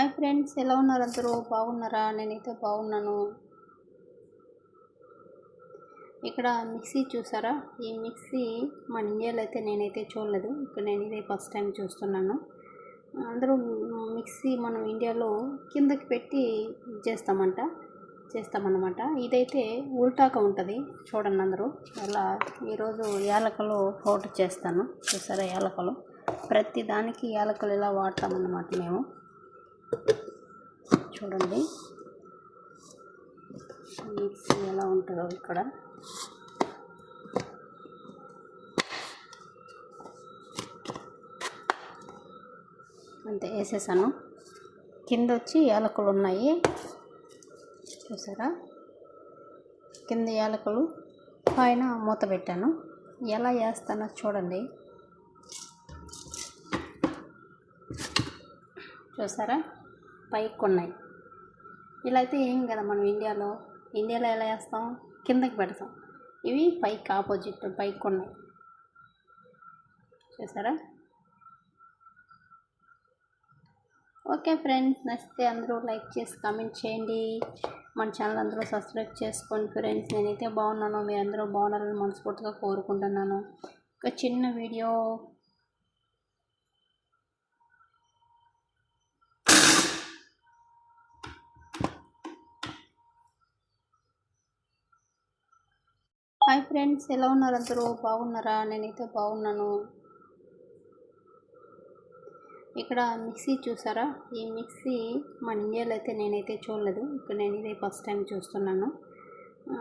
Hi friends ఎలా ఉన్నారు అందరూ? బాగున్నారా? నేనైతే బాగున్నాను. ఇక్కడ మిక్సీ చూసారా? ఈ మిక్సీ మన ఇండియాలో అయితే నేనైతే చూడలేదు. ఇక్కడ నేను ఇదే ఫస్ట్ టైం చూస్తున్నాను. అందరూ మిక్సీ మనం ఇండియాలో కిందకి పెట్టి చేస్తామంట. చేస్తామన్నమాట. ఇదైతే ఉల్టాగా ఉంటుంది. చూడండి అందరూ. అలా ఈరోజు యాలకలు హోట చేస్తాను. చూసారా యాలకలు? ప్రతి దానికి యాలకలు ఇలా వాడతామన్నమాట మేము. చూడండి. మిక్సీ ఎలా ఉంటుందో ఇక్కడ. అంతే వేసేసాను. కింద వచ్చి యాలకులు ఉన్నాయి. చూసారా? కింద యాలకులు పైన మూత పెట్టాను. ఎలా వేస్తానో చూడండి. చూసారా? పైకి ఉన్నాయి ఇలా అయితే ఏం కదా మనం ఇండియాలో ఇండియాలో ఎలా వేస్తాం? కిందకి పెడతాం. ఇవి పైకి ఆపోజిట్ పైకి ఉన్నాయి చూసారా? ఓకే ఫ్రెండ్స్ నచ్చితే అందరూ లైక్ చేసి కామెంట్ చేయండి. మన ఛానల్ అందరూ సబ్స్క్రైబ్ చేసుకోండి ఫ్రెండ్స్. నేనైతే బాగున్నాను. మీరు అందరూ బాగున్నారని మనస్ఫూర్తిగా కోరుకుంటున్నాను. ఒక చిన్న వీడియో హాయ్ ఫ్రెండ్స్ ఎలా ఉన్నారు? అందరూ బాగున్నారా? నేనైతే బాగున్నాను. ఇక్కడ మిక్సీ చూసారా? ఈ మిక్సీ మన ఇండియాలో అయితే నేనైతే చూడలేదు. ఇక్కడ నేను ఇదే ఫస్ట్ టైం చూస్తున్నాను.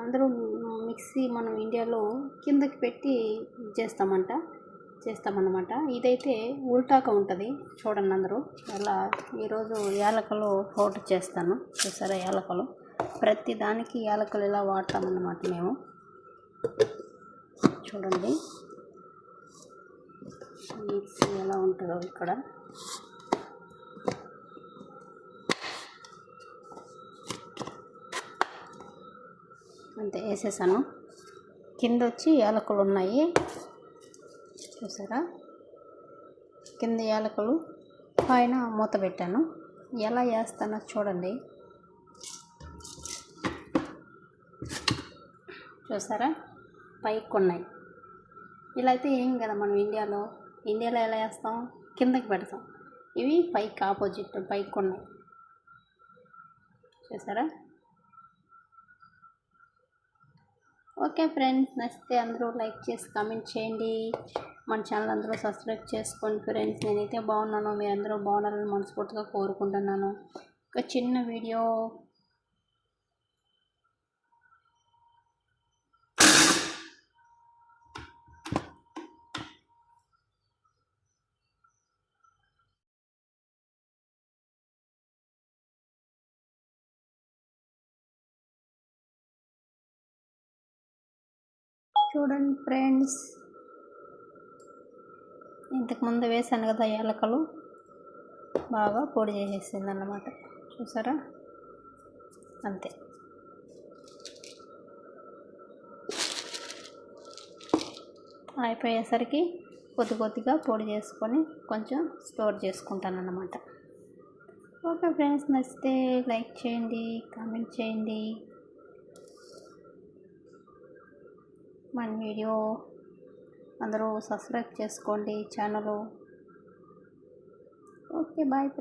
అందరూ మిక్సీ మనం ఇండియాలో కిందకి పెట్టి చేస్తామంట. చేస్తామన్నమాట. ఇదైతే ఉల్టాగా ఉంటుంది. చూడండి అందరూ. అలా ఈరోజు యాలకలు పౌడర్ చేస్తాను. చూసారా? యాలకలు. ప్రతి దానికి యాలకలు ఇలా వాడతామన్నమాట మేము. చూడండి. మిక్సీ ఎలా ఉంటుందో ఇక్కడ. అంతే వేసేసాను. కింద వచ్చి యాలకులు ఉన్నాయి. చూసారా? కింద యాలకులు పైన మూత పెట్టాను. ఎలా వేస్తానో చూడండి. చూసారా? పైకి ఉన్నాయి ఇలా అయితే ఏం కదా మనం ఇండియాలో ఇండియాలో ఎలా వేస్తాం? కిందకి పెడతాం. ఇవి పైకి ఆపోజిట్ పైకి ఉన్నాయి చూసారా? ఓకే ఫ్రెండ్స్ నచ్చితే అందరూ లైక్ చేసి కామెంట్ చేయండి. మన ఛానల్ అందరూ సబ్స్క్రైబ్ చేసుకోండి ఫ్రెండ్స్. నేనైతే బాగున్నాను. మీరు అందరూ బాగున్నారని మనస్ఫూర్తిగా కోరుకుంటున్నాను. ఒక చిన్న వీడియో చూడండి ఫ్రెండ్స్. ఇంతకుముందు వేసాను కదా ఏలకలు బాగా పొడి చేసేసింది అన్నమాట చూసారా? అంతే. అయిపోయేసరికి కొద్ది కొద్దిగా పొడి చేసుకొని కొంచెం స్టోర్ చేసుకుంటాను అన్నమాట ఓకే ఫ్రెండ్స్ నచ్చితే లైక్ చేయండి కామెంట్ చేయండి. మన వీడియో అందరూ సబ్స్క్రైబ్ చేసుకోండి ఛానల్ ఓకే బాయ్ ఫ్రెండ్